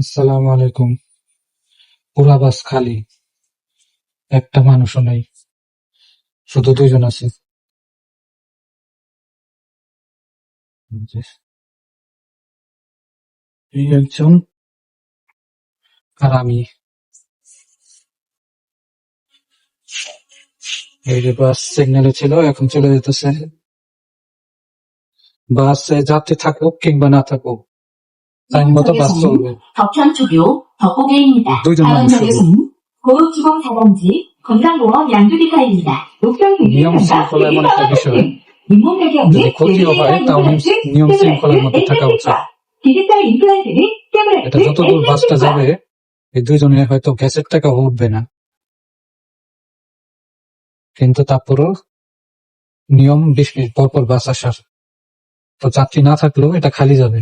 আসসালামু আলাইকুম। পুরা বাস খালি, একটা মানুষও নাই, শুধু দুইজন আছে। এই একজন আর আমি। এই যে বাস সিগন্যালে ছিল, এখন চলে যেতেছে। বাসে যাত্রী থাকুক কিংবা না থাকুক টাইম মতো বাস চলবে 덕현초교 덕고개입니다. 노이전 다음 많이 역에서는 고급주공 4단지 건강보험 양두리카입니다. 녹경 নিয়ম শৃঙ্খলা এমন একটা বিষয় 잇몸 배경에 যদি ক্ষতিও হয় তাও নিয়ম- নিয়ম শৃঙ্খলার মধ্যে থাকা উচিত 디지털 임플란트는 এটা যতদূর বাসটা যাবে এই দুইজনে হয়তো গ্যাসের টাকা উঠবে না কিন্তু তারপরও নিয়ম বিশ মিনিট পর পর বাস আসার তো যাত্রী না থাকলেও এটা খালি যাবে